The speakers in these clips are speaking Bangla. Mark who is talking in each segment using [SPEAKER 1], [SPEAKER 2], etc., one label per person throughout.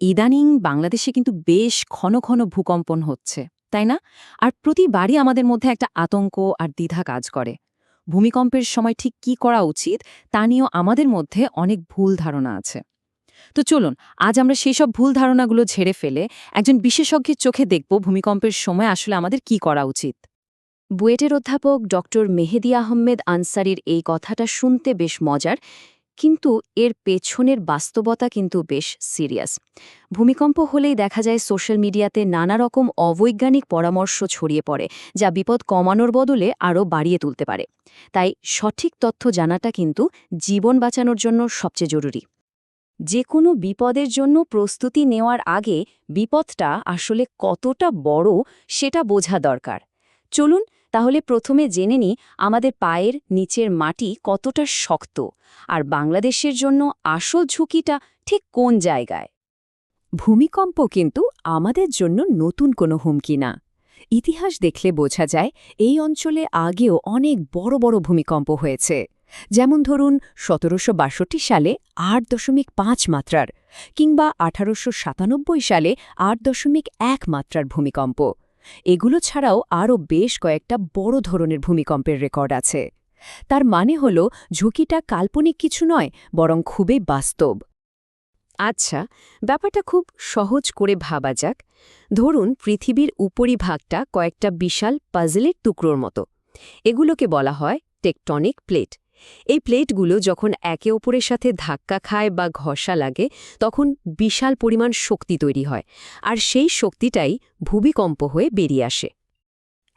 [SPEAKER 1] ইদানিং বাংলাদেশে কিন্তু বেশ ঘন ঘন ভূকম্পন হচ্ছে, তাই না? আর প্রতিবারই আমাদের মধ্যে একটা আতঙ্ক আর দ্বিধা কাজ করে। ভূমিকম্পের সময় ঠিক কি করা উচিত, তা নিয়েও আমাদের মধ্যে অনেক ভুল ধারণা আছে। তো চলুন, আজ আমরা সেই সব ভুল ধারণাগুলো ঝেড়ে ফেলে একজন বিশেষজ্ঞের চোখে দেখব ভূমিকম্পের সময় আসলে আমাদের কি করা উচিত। বুয়েটের অধ্যাপক ডক্টর মেহেদি আহমেদ আনসারির এই কথাটা শুনতে বেশ মজার। কিন্তু এর পেছনের বাস্তবতা কিন্তু বেশ সিরিয়াস। ভূমিকম্প হলেই দেখা যায় সোশ্যাল মিডিয়াতে নানা রকম অবৈজ্ঞানিক পরামর্শ ছড়িয়ে পড়ে, যা বিপদ কমানোর বদলে আরও বাড়িয়ে তুলতে পারে। তাই সঠিক তথ্য জানাটা কিন্তু জীবন বাঁচানোর জন্য সবচেয়ে জরুরি। যে কোনো বিপদের জন্য প্রস্তুতি নেওয়ার আগে বিপদটা আসলে কতটা বড় সেটা বোঝা দরকার। চলুন তাহলে প্রথমে জেনে নিই আমাদের পায়ের নিচের মাটি কতটা শক্ত আর বাংলাদেশের জন্য আসল ঝুঁকিটা ঠিক কোন জায়গায়। ভূমিকম্প কিন্তু আমাদের জন্য নতুন কোনো হুমকি না। ইতিহাস দেখলে বোঝা যায় এই অঞ্চলে আগেও অনেক বড় বড় ভূমিকম্প হয়েছে। যেমন ধরুন সতেরোশো বাষট্টি সালে আট দশমিক পাঁচ মাত্রার কিংবা আঠারোশো সাতানব্বই সালে আট দশমিক এক মাত্রার ভূমিকম্প। এগুলো ছাড়াও আরও বেশ কয়েকটা বড় ধরনের ভূমিকম্পের রেকর্ড আছে। তার মানে হল, ঝুঁকিটা কাল্পনিক কিছু নয়, বরং খুবই বাস্তব। আচ্ছা ব্যাপারটা খুব সহজ করে ভাবা যাক। ধরুন, পৃথিবীর উপরিভাগটা কয়েকটা বিশাল পাজলের টুকরোর মতো। এগুলোকে বলা হয় টেকটনিক প্লেট। এই প্লেটগুলো যখন একে অপরের সাথে ধাক্কা খায় বা ঘষা লাগে, তখন বিশাল পরিমাণ শক্তি তৈরি হয়, আর সেই শক্তিটাই ভূমিকম্প হয়ে বেরিয়ে আসে।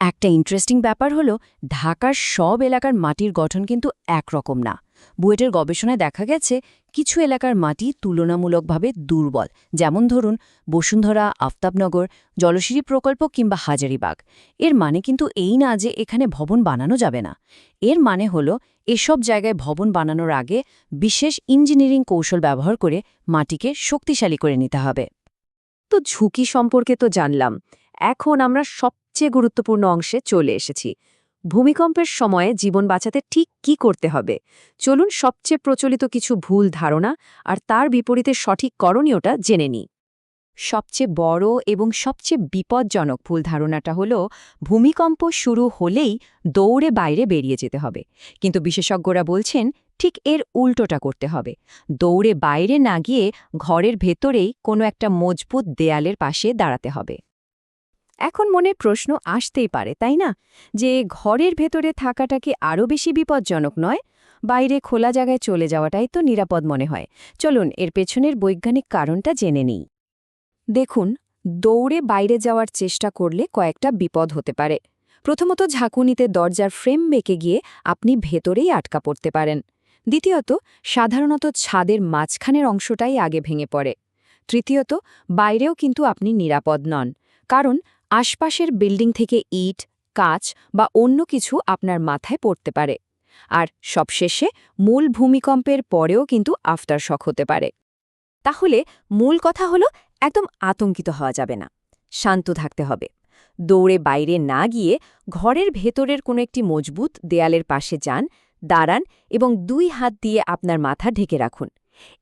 [SPEAKER 1] একটা ইন্টারেস্টিং ব্যাপার হলো, ঢাকার সব এলাকার মাটির গঠন কিন্তু একরকম না। বুয়েটের গবেষণায় দেখা গেছে, কিছু এলাকার মাটি তুলনামূলকভাবে দুর্বল। যেমন ধরুন, বসুন্ধরা, আফতাবনগর, জলশিরি প্রকল্প কিংবা হাজারিবাগ। এর মানে কিন্তু এই না যে এখানে ভবন বানানো যাবে না। এর মানে হল, এসব জায়গায় ভবন বানানোর আগে বিশেষ ইঞ্জিনিয়ারিং কৌশল ব্যবহার করে মাটিকে শক্তিশালী করে নিতে হবে। তো ঝুঁকি সম্পর্কে তো জানলাম। এখন আমরা সবচেয়ে গুরুত্বপূর্ণ অংশে চলে এসেছি। ভূমিকম্পের সময়ে জীবন বাঁচাতে ঠিক কি করতে হবে? চলুন সবচেয়ে প্রচলিত কিছু ভুল ধারণা আর তার বিপরীতে সঠিক করণীয়টা জেনে নিই। সবচেয়ে বড় এবং সবচেয়ে বিপজ্জনক ভুল ধারণাটা হল, ভূমিকম্প শুরু হলেই দৌড়ে বাইরে বেরিয়ে যেতে হবে। কিন্তু বিশেষজ্ঞরা বলছেন, ঠিক এর উল্টোটা করতে হবে। দৌড়ে বাইরে না গিয়ে ঘরের ভেতরেই কোনো একটা মজবুত দেয়ালের পাশে দাঁড়াতে হবে। এখন মনে প্রশ্ন আসতেই পারে, তাই না? যে ঘরের ভেতরে থাকাটা কি আরও বেশি বিপজ্জনক নয়? বাইরে খোলা জায়গায় চলে যাওয়াটাই তো নিরাপদ মনে হয়। চলুন, এর পেছনের বৈজ্ঞানিক কারণটা জেনে নিই। দেখুন, দৌড়ে বাইরে যাওয়ার চেষ্টা করলে কয়েকটা বিপদ হতে পারে। প্রথমত, ঝাঁকুনিতে দরজার ফ্রেম বেঁকে গিয়ে আপনি ভেতরেই আটকা পড়তে পারেন। দ্বিতীয়ত, সাধারণত ছাদের মাঝখানের অংশটাই আগে ভেঙে পড়ে। তৃতীয়ত, বাইরেও কিন্তু আপনি নিরাপদ নন। কারণ আশপাশের বিল্ডিং থেকে ইট, কাচ বা অন্য কিছু আপনার মাথায় পড়তে পারে। আর সবশেষে মূল ভূমিকম্পের পরেও কিন্তু আফটার শক হতে পারে। তাহলে মূল কথা হলো, একদম আতঙ্কিত হওয়া যাবে না। শান্ত থাকতে হবে। দৌড়ে বাইরে না গিয়ে ঘরের ভেতরের কোনো একটি মজবুত দেয়ালের পাশে যান, দাঁড়ান এবং দুই হাত দিয়ে আপনার মাথা ঢেকে রাখুন।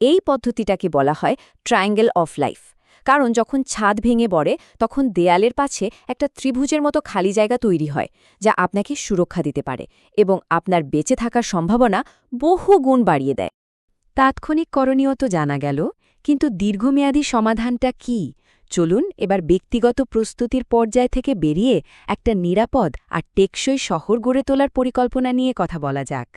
[SPEAKER 1] এই পদ্ধতিটাকে বলা হয় ট্রায়াঙ্গেল অফ লাইফ। কারণ যখন ছাদ ভেঙে পড়ে, তখন দেয়ালের পাছে একটা ত্রিভুজের মতো খালি জায়গা তৈরি হয়, যা আপনাকে সুরক্ষা দিতে পারে এবং আপনার বেঁচে থাকার সম্ভাবনা বহু গুণ বাড়িয়ে দেয়। তাৎক্ষণিক করণীয় তো জানা গেল, কিন্তু দীর্ঘমেয়াদী সমাধানটা কি? চলুন এবার ব্যক্তিগত প্রস্তুতির পর্যায় থেকে বেরিয়ে একটা নিরাপদ আর টেকসই শহর গড়ে তোলার পরিকল্পনা নিয়ে কথা বলা যাক।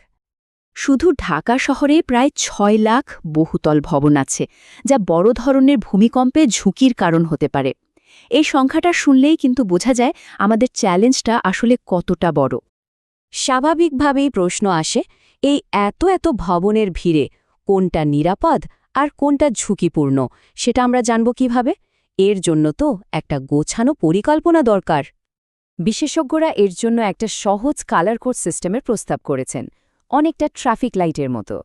[SPEAKER 1] শুধু ঢাকা শহরে প্রায় ছয় লাখ বহুতল ভবন আছে, যা বড় ধরনের ভূমিকম্পে ঝুঁকির কারণ হতে পারে। এই সংখ্যাটা শুনলেই কিন্তু বোঝা যায় আমাদের চ্যালেঞ্জটা আসলে কতটা বড়। স্বাভাবিকভাবেই প্রশ্ন আসে, এই এত এত ভবনের ভিড়ে কোনটা নিরাপদ আর কোনটা ঝুঁকিপূর্ণ, সেটা আমরা জানব কীভাবে? এর জন্য তো একটা গোছানো পরিকল্পনা দরকার। বিশেষজ্ঞরা এর জন্য একটা সহজ কালার কোড সিস্টেমের প্রস্তাব করেছেন। অনেকটা ট্রাফিক লাইটের মতো।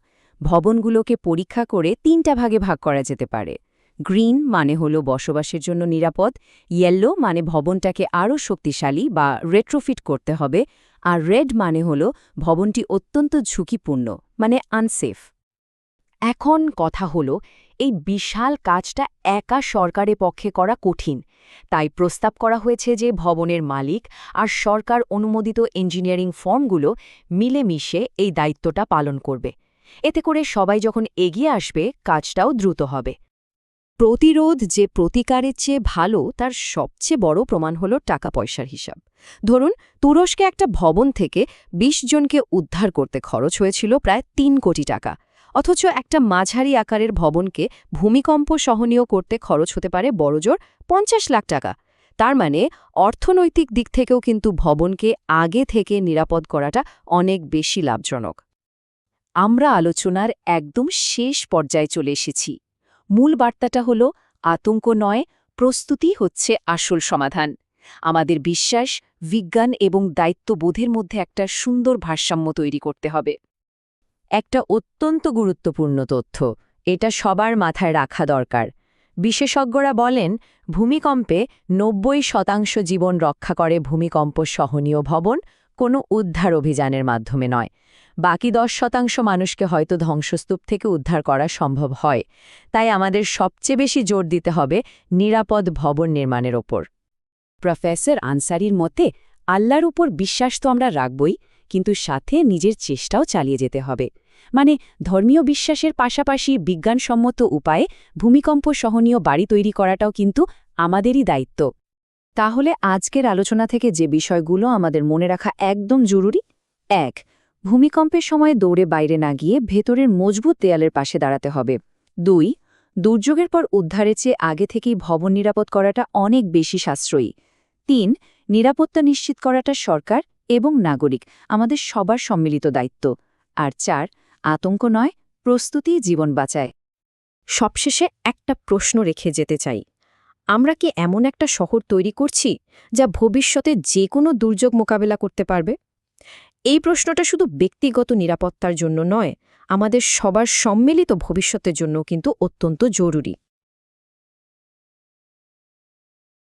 [SPEAKER 1] ভবনগুলোকে পরীক্ষা করে তিনটা ভাগে ভাগ করা যেতে পারে। গ্রিন মানে হল বসবাসের জন্য নিরাপদ ইয়েলো মানে ভবনটাকে আরও শক্তিশালী বা রেট্রোফিট করতে হবে, আর রেড মানে হল ভবনটি অত্যন্ত ঝুঁকিপূর্ণ মানে আনসেফ এখন কথা হল,
[SPEAKER 2] এই বিশাল কাজটা একা সরকারের পক্ষে করা কঠিন। তাই প্রস্তাব করা হয়েছে যে ভবনের মালিক আর সরকার অনুমোদিত ইঞ্জিনিয়ারিং ফর্মগুলো মিলেমিশে এই দায়িত্বটা পালন করবে। এতে করে সবাই যখন এগিয়ে আসবে, কাজটাও দ্রুত হবে।
[SPEAKER 1] প্রতিরোধ যে প্রতিকারের চেয়ে ভালো, তার সবচেয়ে বড় প্রমাণ হল টাকা পয়সার হিসাব। ধরুন, তুরস্কে একটা ভবন থেকে ২০ জনকে উদ্ধার করতে খরচ হয়েছিল প্রায় তিন কোটি টাকা। অথচ একটা মাঝারি আকারের ভবনকে ভূমিকম্প সহনীয় করতে খরচ হতে পারে বড়জোর পঞ্চাশ লাখ টাকা। তার মানে অর্থনৈতিক দিক থেকেও কিন্তু ভবনকে আগে থেকে নিরাপদ করাটা অনেক বেশি লাভজনক। আমরা আলোচনার একদম শেষ পর্যায়ে চলে এসেছি। মূল বার্তাটা হল, আতঙ্ক নয়, প্রস্তুতি হচ্ছে আসল সমাধান। আমাদের বিশ্বাস, বিজ্ঞান এবং দায়িত্ববোধের মধ্যে একটা সুন্দর ভারসাম্য তৈরি করতে হবে। একটা অত্যন্ত গুরুত্বপূর্ণ তথ্য। এটা সবার মাথায় রাখা দরকার। বিশেষজ্ঞরা বলেন, ভূমিকম্পে নব্বই শতাংশ জীবন রক্ষা করে ভূমিকম্প সহনীয় ভবন, কোনো উদ্ধার অভিযানের মাধ্যমে নয়। বাকি দশ শতাংশ মানুষকে হয়তো ধ্বংসস্তূপ থেকে উদ্ধার করা সম্ভব হয়। তাই আমাদের সবচেয়ে বেশি জোর দিতে হবে নিরাপদ ভবন নির্মাণের ওপর। প্রফেসর আনসারির মতে, আল্লাহর উপর বিশ্বাস তো আমরা রাখবই কিন্তু সাথে নিজের চেষ্টাও চালিয়ে যেতে হবে। মানে ধর্মীয় বিশ্বাসের পাশাপাশি বিজ্ঞানসম্মত উপায়ে ভূমিকম্প সহনীয় বাড়ি তৈরি করাটাও কিন্তু আমাদেরই দায়িত্ব। তাহলে আজকের আলোচনা থেকে যে বিষয়গুলো আমাদের মনে রাখা একদম জরুরি? এক, ভূমিকম্পের সময় দৌড়ে বাইরে না গিয়ে ভেতরের মজবুত দেয়ালের পাশে দাঁড়াতে হবে। দুই, দুর্যোগের পর উদ্ধারের চেয়ে আগে থেকেই ভবন নিরাপদ করাটা অনেক বেশি সাশ্রয়ী। তিন, নিরাপত্তা নিশ্চিত করাটা সরকার এবং নাগরিক, আমাদের সবার সম্মিলিত দায়িত্ব। আর চার, আতঙ্ক নয়, প্রস্তুতি জীবন বাঁচায়। সবশেষে একটা প্রশ্ন রেখে যেতে চাই। আমরা কি এমন একটা শহর তৈরি করছি যা ভবিষ্যতে যে কোনো দুর্যোগ মোকাবেলা করতে পারবে? এই প্রশ্নটা শুধু ব্যক্তিগত নিরাপত্তার জন্য নয়, আমাদের সবার সম্মিলিত ভবিষ্যতের জন্য কিন্তু অত্যন্ত জরুরি।